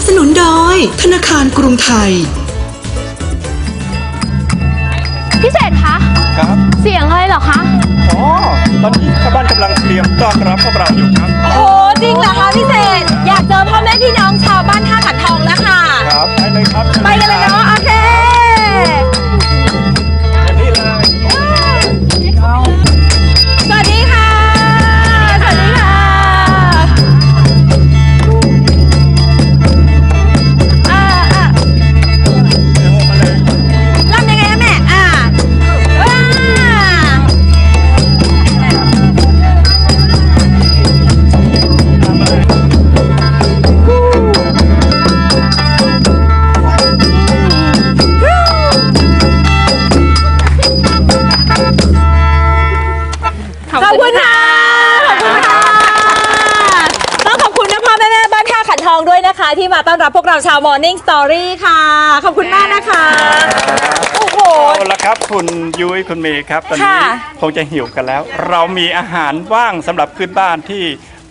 บสนุนโดย ธนาคารกรุงไทยพี่เศษคะครับเสียงอะไรเหรอคะ อ๋อตอนนี้ชาวบ้านกำลังเตรียมต้อนรับพวกเราอยู่ครับ โอ้โหจริงเหรอคะพี่เศษ อยากเจอพ่อแม่พี่น้องชาวบ้านท่าขันทองแล้วค่ะ ครับไปเลยครับ ไป ต้อนรับพวกเราชาว Morning Story ค่ะ ขอบคุณมากนะคะ โอ้โห เอาละครับคุณยุ้ยคุณเมย์ครับ ตอนนี้ค่ะ คงจะหิวกันแล้ว เรามีอาหารว่างสำหรับขึ้นบ้านที่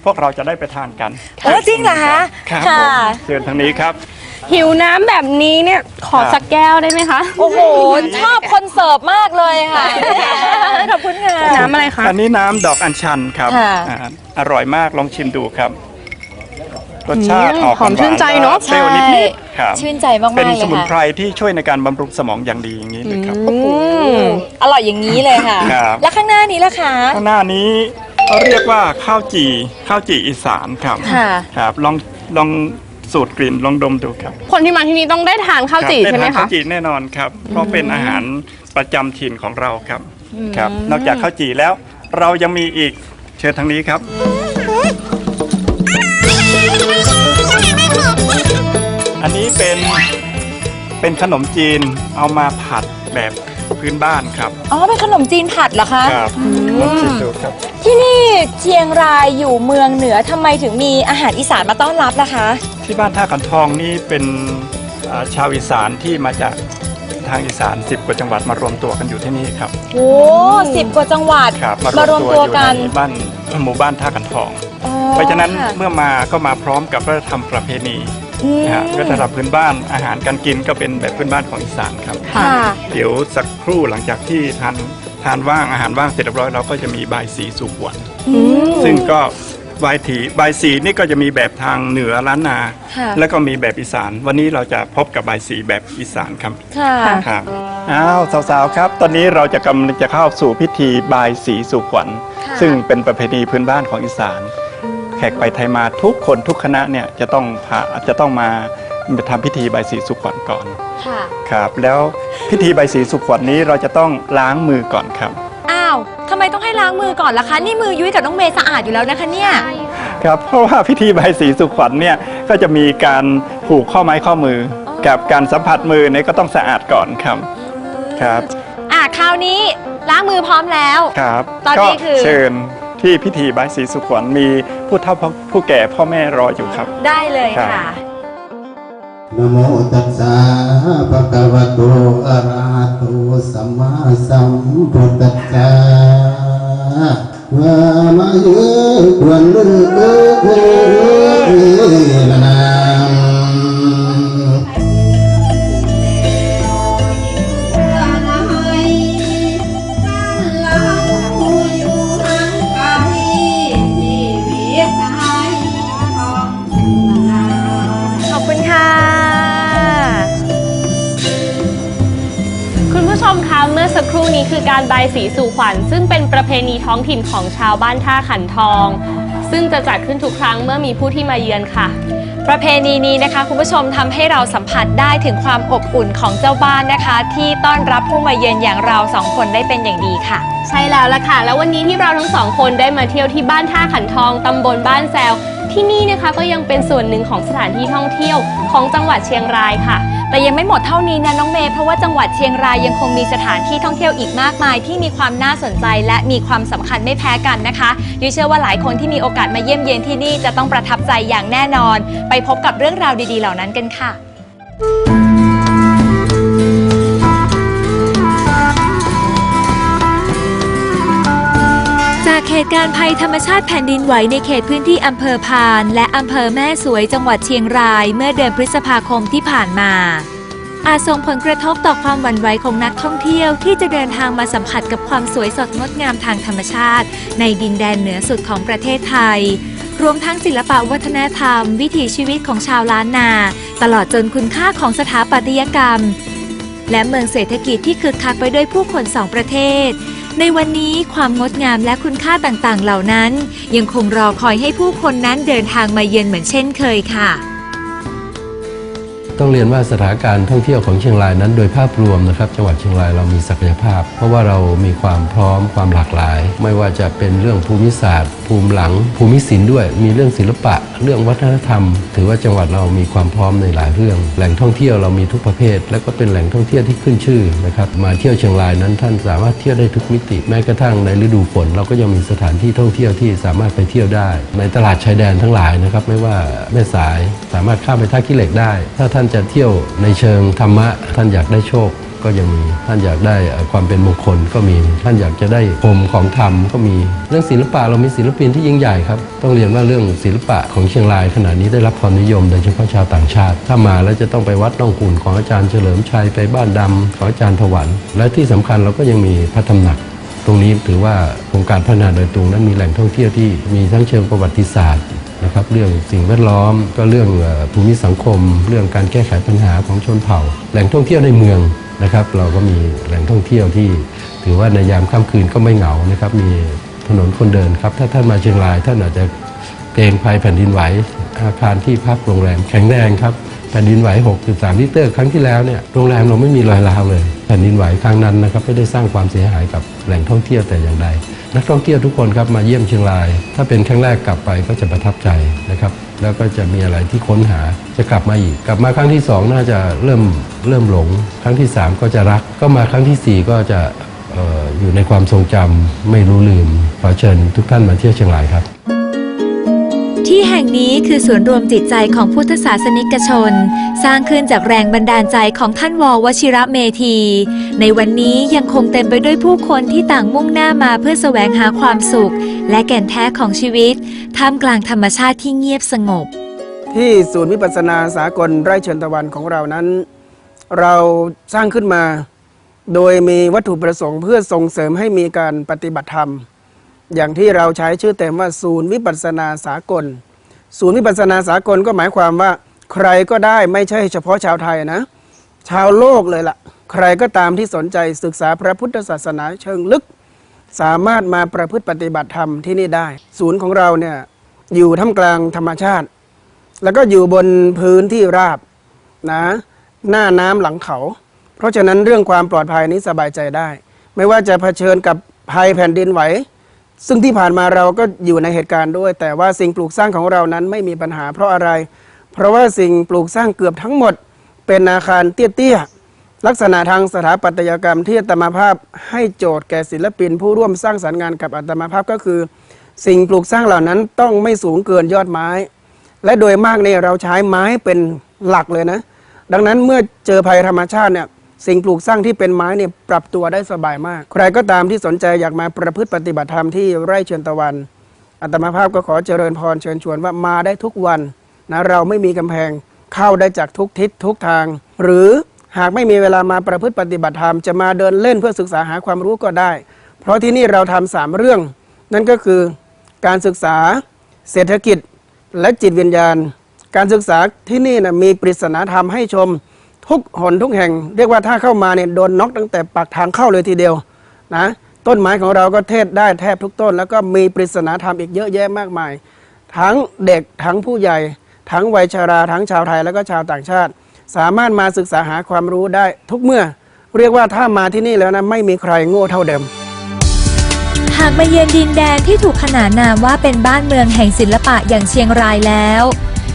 พวกเราจะได้ไปทานกันเออจริงเหรอคะครับค่ะ ผมเชิญทางนี้ครับ หิวน้ำแบบนี้เนี่ยขอครับสักแก้วได้ไหมคะ โอ้โห ชอบคนเสิร์ฟมากเลยค่ะ ขอบคุณค่ะ น้ำอะไรคะ อันนี้น้ำดอกอัญชันครับค่ะ อ่าอร่อยมากลองชิมดูครับ รสชาติอืมออกหอมชื่นใจเนอะเปรี้ยวนิดๆครับชื่นใจมากๆเป็นเลยสมุนไพค่ะรที่ช่วยในการบำรุงสมองอย่างดีอย่างนี้เลยครับ โอ้โหอร่อยอย่างนี้เลยค่ะ ครับ แล้วข้างหน้านี้ล่ะคะ ข้างหน้านี้เขาเรียกว่าข้าวจี่ข้าวจี่อีสานครับค่ะ ครับลองลองสูตรกลิ่นลองดมดูครับคนที่มาที่นี่ต้องได้ทานข้าวจี่ครับใช่ไหมด้ทานคะ ข้าวจี่แน่นอนครับ เพราะเป็นอาหารประจำถิ่นของเราครับครับ นอกจากข้าวจี่แล้วเรายังมีอีกเชิญทางนี้ครับ อันนี้เป็นเป็นขนมจีนเอามาผัดแบบพื้นบ้านครับ อ๋อ เป็นขนมจีนผัดเหรอคะครับลองชิมดูครับ ที่นี่เชียงรายอยู่เมืองเหนือทำไมถึงมีอาหารอีสานมาต้อนรับล่ะคะ ที่บ้านท่าขันทองนี่เป็นอ่าชาวอีสานที่มาจากทางอีสาน 10 กว่าจังหวัดมารวมตัวกันอยู่ที่นี่ครับโอ้สิบกว่าจังหวัดครับมารวมตัวกันอยู่ในบ้านหมู่บ้านท่าขันทอง อ๋อเพราะฉะนั้นค่ เมื่อมาก็มาพร้อมกับวัฒนธรรมประเพณีอืม นะฮะวัฒนธรรมพื้นบ้านอาหารการกินก็เป็นแบบพื้นบ้านของอีสานครับ ค่ะ เดี๋ยวสักครู่หลังจากที่ทานทานว่างอาหารว่างเสร็จเรียบร้อยเราก็จะมีบายสีสุขวัญอืม ซึ่งก็บายถีบายสีนี่ก็จะมีแบบทางเหนือล้านนา ค่ะ แล้วก็มีแบบอีสาน วันนี้เราจะพบกับบายสีแบบอีสานครับ ค่ะ ครับอ้าวสาวๆครับ ตอนนี้เราจะกำลังจะเข้าสู่พิธีบายสีสุขวัญ ค่ะ ซึ่งเป็นประเพณีพื้นบ้านของอีสานแขกไปไทยมาทุกคนทุกคณะเนี่ยจะต้องพาจะต้องมาทำพิธีบายสีสุขวัญก่อนค่ะครับแล้วพิธีบายสีสุขวัญนี้เราจะต้องล้างมือก่อนครับอ้าวทำไมต้องให้ล้างมือก่อนล่ะคะ นี่มือยุ้ยกับน้องเมย์สะอาดอยู่แล้วนะคะเนี่ยครับเพราะว่าพิธีบายสีสุขวัญเนี่ยก็จะมีการผูกข้อไม้ข้อมืออกับการสัมผัสมือเนี่ยก็ต้องสะอาดก่อนครับครับอะคราวนี้ล้างมือพร้อมแล้วครับตอนก็นี้คือเชิญ ที่พิธีบายสีสุขวัญมีผู้เฒ่าผู้แก่พ่อแม่รออยู่ครับ ได้เลยครับ ค่ะ นะโมตัสสะภะคะวะโตอะระหะโตสัมมาสัมพุทธัสสะวะมะยุควันลุเอเอละนา อสักครู่นี้คือการบายสีสู่ขวัญ ซึ่งเป็นประเพณีท้องถิ่นของชาวบ้านท่าขันทอง ซึ่งจะจัดขึ้นทุกครั้งเมื่อมีผู้ที่มาเยือนค่ะ ประเพณีนี้นะคะคุณผู้ชมทำให้เราสัมผัสได้ถึงความอบอุ่นของเจ้าบ้านนะคะ ที่ต้อนรับผู้มาเยือนอย่างเราสองคนได้เป็นอย่างดีค่ะ ใช่แล้วล่ะค่ะ แล้ววันนี้ที่เราทั้งสองคนได้มาเที่ยวที่บ้านท่าขันทองตำบลบ้านแซวที่นี่นะคะก็ยังเป็นส่วนหนึ่งของสถานที่ท่องเที่ยวของจังหวัดเชียงรายค่ะ แต่ยังไม่หมดเท่านี้นะน้องเมย์เพราะว่าจังหวัดเชียงรายยังคงมีสถานที่ท่องเที่ยวอีกมากมาย ที่มีความน่าสนใจและมีความสำคัญไม่แพ้กันนะคะยุ้ยเชื่อว่าหลายคนที่มีโอกาสมาเยี่ยมเยียนที่นี่จะต้องประทับใจอย่างแน่นอน ไปพบกับเรื่องราวดีๆ เหล่านั้นกันค่ะจากเหตุการณ์ภัยธรรมชาติแผ่นดินไหวในเขตพื้นที่อำเภอพาน และอำเภอแม่สวยจังหวัดเชียงรายเมื่อเดือนพฤษภาคมที่ผ่านมา อาจส่งผลกระทบต่อความหวั่นไหวของนักท่องเที่ยวที่จะเดินทางมาสัมผัสกับความสวยสดงดงามทางธรรมชาติ ในดินแดนเหนือสุดของประเทศไทย รวมทั้งศิลปะวัฒนธรรม วิถีชีวิตของชาวล้านนา ตลอดจนคุณค่าของสถาปัตยกรรม และเมืองเศรษฐกิจที่คึกคักไปด้วยผู้คนสองประเทศ ในวันนี้ความงดงามและคุณค่าต่างๆ เหล่านั้น ยังคงรอคอยให้ผู้คนนั้นเดินทางมาเยือนเหมือนเช่นเคยค่ะ ต้องเรียนว่าสถานการณ์ท่องเที่ยวของเชียงรายนั้น โดยภาพรวมนะครับ จังหวัดเชียงรายเรามีศักยภาพ เพราะว่าเรามีความพร้อมความหลากหลาย ไม่ว่าจะเป็นเรื่องภูมิศาสตร์ ภูมิหลัง ภูมิศิลป์ด้วย มีเรื่องศิลปะ เรื่องวัฒนธรรม ถือว่าจังหวัดเรามีความพร้อมในหลายเรื่อง แหล่งท่องเที่ยวเรามีทุกประเภท และก็เป็นแหล่งท่องเที่ยวที่ขึ้นชื่อนะครับมาเที่ยวเชียงรายนั้นท่านสามารถเที่ยวได้ทุกมิติ แม้กระทั่งในฤดูฝนเราก็ยังมีสถานที่ท่องเที่ยวที่สามารถไปเที่ยวได้ ในตลาดชายแดนทั้งหลายนะครับไม่ว่าแม่สายสามารถข้ามไปท่าขี้เหล็กได้ ถ้าท่านจะเที่ยวในเชิงธรรมะ ท่านอยากได้โชคก็ยังมีท่านอยากได้ความเป็นมงคลก็มี ท่านอยากจะได้พรมของธรรมก็มี เรื่องศิลปะเรามีศิลปินที่ยิ่งใหญ่ครับต้องเรียนว่าเรื่องศิลปะของเชียงรายขณะนี้ได้รับความนิยมโดยเฉพาะชาวต่างชาติ ถ้ามาแล้วจะต้องไปวัดต้องขุนของอาจารย์เฉลิมชัยไปบ้านดำของอาจารย์ถวัน และที่สำคัญเราก็ยังมีพระตำหนัก ตรงนี้ถือว่าโครงการพัฒนาโดยตรงนั้นมีแหล่งท่องเที่ยวที่มีทั้งเชิงประวัติศาสตร์ นะครับเรื่องสิ่งแวดล้อม ก็เรื่องภูมิสังคม เรื่องการแก้ไขปัญหาของชนเผ่า แหล่งท่องเที่ยวในเมืองนะครับ เราก็มีแหล่งท่องเที่ยวที่ ถือว่าในยามค่ำคืนก็ไม่เหงานะครับมีถนนคนเดินครับ ถ้าท่านมาเชียงรายท่านอาจจะเกรงภัยแผ่นดินไหวอาคารที่พักโรงแรมแข็งแรงครับแผ่นดินไหว 6.3ลิตรครั้งที่แล้วเนี่ยโรงแรมเราไม่มีรอยร้าวเลย แผ่นดินไหวครั้งนั้นนะครับไม่ได้สร้างความเสียหายกับแหล่งท่องเที่ยวแต่อย่างใด นักท่องเที่ยวทุกคนครับมาเยี่ยมเชียงราย ถ้าเป็นครั้งแรกกลับไปก็จะประทับใจนะครับแล้วก็จะมีอะไรที่ค้นหาจะกลับมาอีก กลับมาครั้งที่สองน่าจะเริ่มเริ่มหลง ครั้งที่สามก็จะรัก ก็มาครั้งที่สี่ก็จะอออยู่ในความทรงจำไม่รู้ลืมขอเชิญทุกท่านมาเที่ยวเชียงรายครับ ที่แห่งนี้คือศูนย์รวมจิตใจของพุทธศาสนิกชน สร้างขึ้นจากแรงบันดาลใจของท่านววชิระเมธี ในวันนี้ยังคงเต็มไปด้วยผู้คนที่ต่างมุ่งหน้ามาเพื่อแสวงหาความสุข และแก่นแท้ของชีวิต ท่ามกลางธรรมชาติที่เงียบสงบ ที่ศูนย์วิปัสสนาสากลไร่เชิญตะวันของเรานั้น เราสร้างขึ้นมา โดยมีวัตถุประสงค์เพื่อส่งเสริมให้มีการปฏิบัติธรรม อย่างที่เราใช้ชื่อเต็มว่าศูนย์วิปัสนาสากล ศูนย์วิปัสนาสากลก็หมายความว่าใครก็ได้ไม่ใช่เฉพาะชาวไทยนะ ชาวโลกเลยละ่ะ ใครก็ตามที่สนใจศึกษาพระพุทธศาสนาเชิงลึก สามารถมาประพฤติปฏิบัติธรรมที่นี่ได้ ศูนย์ของเราเนี่ยอยู่ท่ามกลางธรรมชาติ แล้วก็อยู่บนพื้นที่ราบนะหน้าน้ำหลังเขา เพราะฉะนั้นเรื่องความปลอดภัยนี้สบายใจได้ ไม่ว่าจะเผชิญกับภัยแผ่นดินไหว ซึ่งที่ผ่านมาเราก็อยู่ในเหตุการณ์ด้วย แต่ว่าสิ่งปลูกสร้างของเรานั้นไม่มีปัญหาเพราะอะไร เพราะว่าสิ่งปลูกสร้างเกือบทั้งหมด เป็นอาคารเตี้ยๆลักษณะทางสถาปัตยกรรมที่อาตมาภาพให้โจทย์แก่ศิลปิน ผู้ร่วมสร้างสรรค์งานกับอาตมาภาพก็คือ สิ่งปลูกสร้างเหล่านั้นต้องไม่สูงเกินยอดไม้ และโดยมากเนี่ยเราใช้ไม้เป็นหลักเลยนะ ดังนั้นเมื่อเจอภัยธรรมชาติเนี่ย สิ่งปลูกสร้างที่เป็นไม้เนี่ยปรับตัวได้สบายมาก ใครก็ตามที่สนใจอยากมาประพฤติปฏิบัติธรรมที่ไร่เชิญตะวันอาตมาภาพก็ขอเจริญพรเชิญชวนว่ามาได้ทุกวันนะเราไม่มีกำแพงเข้าได้จากทุกทิศทุกทาง หรือหากไม่มีเวลามาประพฤติปฏิบัติธรรมจะมาเดินเล่นเพื่อศึกษาหาความรู้ก็ได้ เพราะที่นี่เราทำสามเรื่อง นั่นก็คือการศึกษาเศรษฐกิจและจิตวิญญาณ การศึกษาที่นี่นะมีปริศนาธรรมให้ชม ทุกหนทุกแห่ง เรียกว่าถ้าเข้ามาเนี่ยโดนน็อกตั้งแต่ปากทางเข้าเลยทีเดียวนะต้นไม้ของเราก็เทศได้แทบทุกต้น แล้วก็มีปริศนาธรรมอีกเยอะแยะมากมาย ทั้งเด็กทั้งผู้ใหญ่ ทั้งวัยชารา ทั้งชาวไทยแล้วก็ชาวต่างชาติ สามารถมาศึกษาหาความรู้ได้ทุกเมื่อ เรียกว่าถ้ามาที่นี่แล้วนะไม่มีใครโง่เท่าเดิมหากมาเยือนดินแดนที่ถูกขนานนามว่าเป็นบ้านเมืองแห่งศิลปะอย่างเชียงรายแล้ว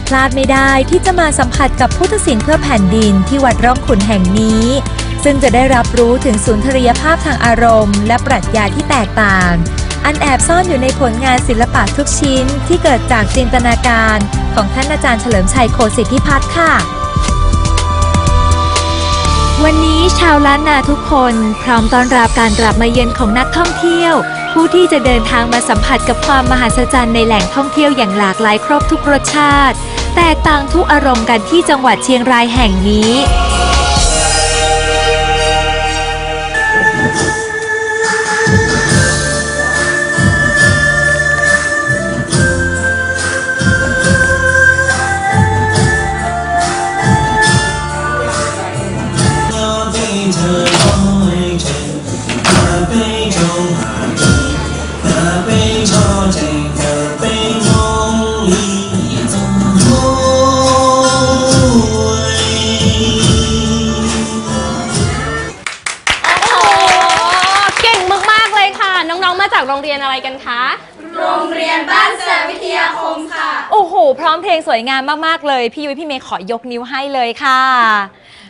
พลาดไม่ได้ที่จะมาสัมผัสกับพุทธศิลป์เพื่อแผ่นดินที่วัดร่องขุนแห่งนี้ ซึ่งจะได้รับรู้ถึงสุนทรียภาพทางอารมณ์ และปรัชญาที่แตกต่าง อันแอบซ่อนอยู่ในผลงานศิลปะทุกชิ้นที่เกิดจากจินตนาการของท่านอาจารย์เฉลิมชัยโคสิทธิพัฒน์ค่ะ วันนี้ชาวล้านนาทุกคนพร้อมต้อนรับการกลับมาเยือนของนักท่องเที่ยว ผู้ที่จะเดินทางมาสัมผัสกับความมหัศจรรย์ในแหล่งท่องเที่ยวอย่างหลากหลายครบทุกรสชาติ แตกต่างทุกอารมณ์กันที่จังหวัดเชียงรายแห่งนี้ Love me to all angels, my. วยงามมาก ๆ เลย พี่ยุ้ยพี่เมย์ขอยกนิ้วให้เลยค่ะ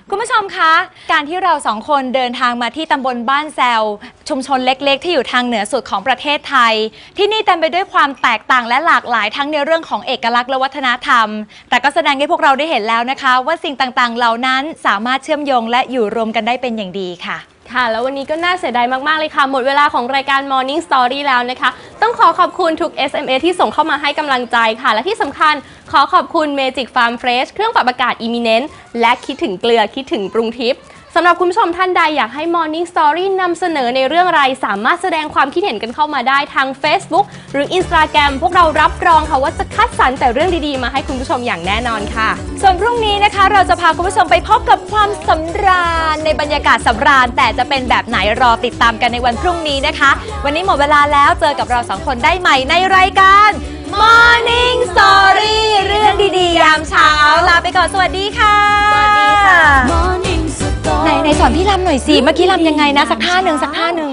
คุณผู้ชมคะ การที่เราสองคนเดินทางมาที่ตำบลบ้านแซว ชุมชนเล็ก ๆ ที่อยู่ทางเหนือสุดของประเทศไทย ที่นี่เต็มไปด้วยความแตกต่างและหลากหลายทั้งในเรื่องของเอกลักษณ์และวัฒนธรรม แต่ก็แสดงให้พวกเราได้เห็นแล้วนะคะ ว่าสิ่งต่างๆ เหล่านั้นสามารถเชื่อมโยงและอยู่รวมกันได้เป็นอย่างดีค่ะ ค่ะ แล้ววันนี้ก็น่าเสียดายมาก ๆ เลยค่ะ หมดเวลาของรายการ Morning Story แล้วนะคะ ต้องขอขอบคุณทุก SMA ที่ส่งเข้ามาให้กำลังใจค่ะ และที่สำคัญขอขอบคุณ Magic Farm Fresh เครื่องปรับอากาศ Eminent และคิดถึงเกลือคิดถึงปรุงทิพย์ สำหรับคุณผู้ชมท่านใดอยากให้ Morning Story นำเสนอในเรื่องอะไร สามารถแสดงความคิดเห็นกันเข้ามาได้ทาง Facebook หรือ Instagram พวกเรารับรองค่ะว่าจะคัดสรรแต่เรื่องดีๆ มาให้คุณผู้ชมอย่างแน่นอนค่ะ ส่วนพรุ่งนี้นะคะ เราจะพาคุณผู้ชมไปพบกับความสำราญในบรรยากาศสำราญ แต่จะเป็นแบบไหนรอติดตามกันในวันพรุ่งนี้นะคะ วันนี้หมดเวลาแล้วเจอกับเราสองคนได้ใหม่ในรายการ Morning Story เรื่องดีๆ ยามเช้าลาไปก่อนสวัสดีค่ะ สวัสดีค่ะ ไหนไหนสอนพี่ลำหน่อยสิ เมื่อกี้ลำยังไงนะ สักท่าหนึ่งสักท่าหนึ่ง